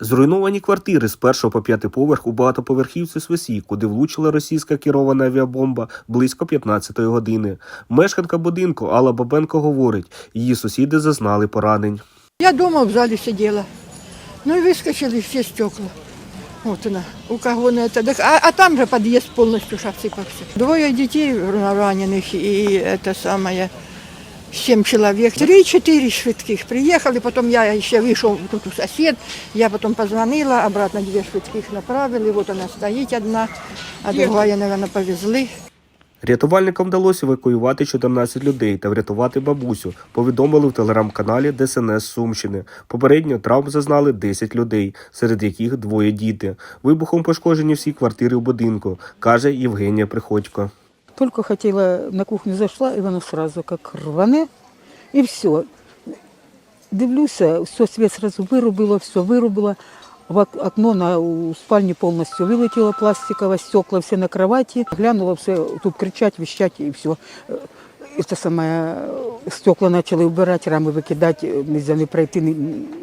Зруйновані квартири з першого по п'ятий поверх у багатоповерхівці Свесі, куди влучила російська керована авіабомба близько 15-ї години. Мешканка будинку Алла Бабенко говорить, її сусіди зазнали поранень. Я вдома в залі сиділа, ну і вискочили всі стекла. От вона, у кого не це. А, а там же під'їзд повністю шапсипався. Двоє дітей ранених і те саме. Сім чоловік, 3-4 швидких приїхали, потім я ще вийшов тут у сусід, я потім позвонила, обратно дві швидких направили, от вона стоїть одна, а друга, я, мабуть, повезли. Рятувальникам вдалося евакуювати 14 людей та врятувати бабусю. Повідомили в телеграм-каналі ДСНС Сумщини. Попередньо травм зазнали 10 людей, серед яких двоє діти. Вибухом пошкоджені всі квартири у будинку, каже Євгенія Приходько. Только хотела на кухню зайшла, і воно сразу как рване, і все. Дивлюся, все, світ сразу вирубило, все вирубило. В окно на у спальні повністю вилетіло пластикове, стекла все на кроваті. Глянула все, тут кричать, віщать і все. Это самое, стекла почали вбирати, рами викидати, нельзя не пройти.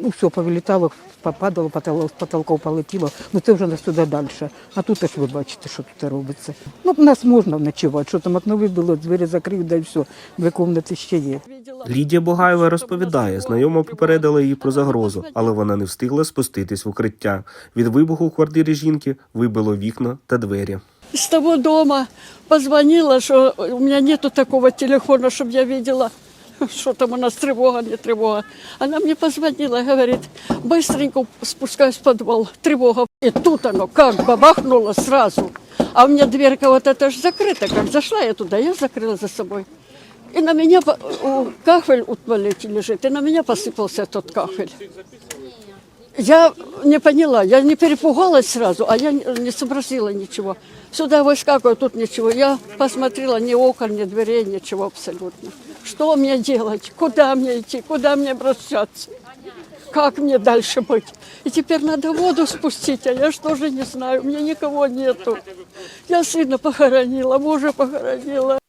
Ну, все повилітало, попадало, потолок, з потолков полетіло. Ну це вже нас туди далі. А тут аж ви бачите, що тут робиться. Ну, в нас можна ночувати, що там окно вибило, двері закрив, да і все. Дві кімнати ще є. Лідія Богаєва розповідає, знайома попередила її про загрозу, але вона не встигла спуститись в укриття. Від вибуху в квартирі жінки вибило вікна та двері С того дома позвонила, что у меня нету такого телефона, чтобы я видела, что там у нас тревога, не тревога. Она мне позвонила, говорит, быстренько спускаюсь в подвал, тревога. И тут оно как бабахнуло сразу. А у меня дверка вот эта же закрыта, как зашла я туда, я закрыла за собой. И на меня по- у- кафель у туалете лежит, и на меня посыпался тот кафель. Я не поняла, я не перепугалась сразу, а я не не сообразила ничего. Сюда выскакиваю, тут ничего. Я посмотрела, ни окон, ни дверей, ничего абсолютно. Что мне делать? Куда мне идти? Куда мне обращаться? Как мне дальше быть? И теперь надо воду спустить, а я что же не знаю, у меня никого нету. Я сына похоронила, мужа похоронила.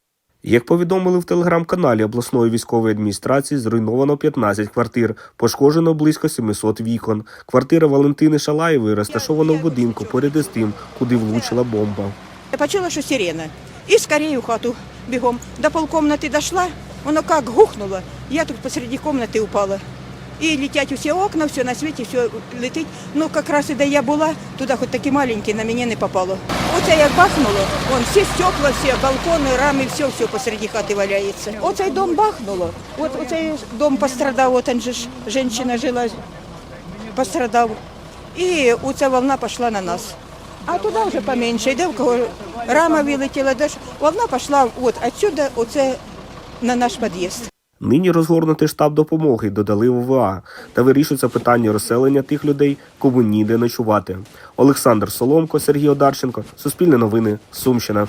Як повідомили в телеграм-каналі обласної військової адміністрації, зруйновано 15 квартир, пошкоджено близько 700 вікон. Квартира Валентини Шалаєвої розташована в будинку поряд із тим, куди влучила бомба. Я почула, що сирена. І скорее в хату бігом. До полкомнати дійшла, воно як гухнуло, я тут посреди комнати упала. І летять усі окна, все на світі, все летить. Ну, якраз і де я була, туди хоч такі маленькі, на мене не попало. Оце як бахнуло, вон всі стекла, всі балкони, рами, все, все посреди хати валяється. Оцей дом бахнуло. От оцей дом пострадав, от же ж жінка жила, пострадав. І оця волна пішла на нас. А туди вже поменше, йде в кого рама вилетіла, де волна пішла от отсюда, оце на наш під'їзд. Нині розгорнутий штаб допомоги додали ВВА та вирішується питання розселення тих людей, кому ніде ночувати. Олександр Соломко, Сергій Одарченко, Суспільне новини, Сумщина.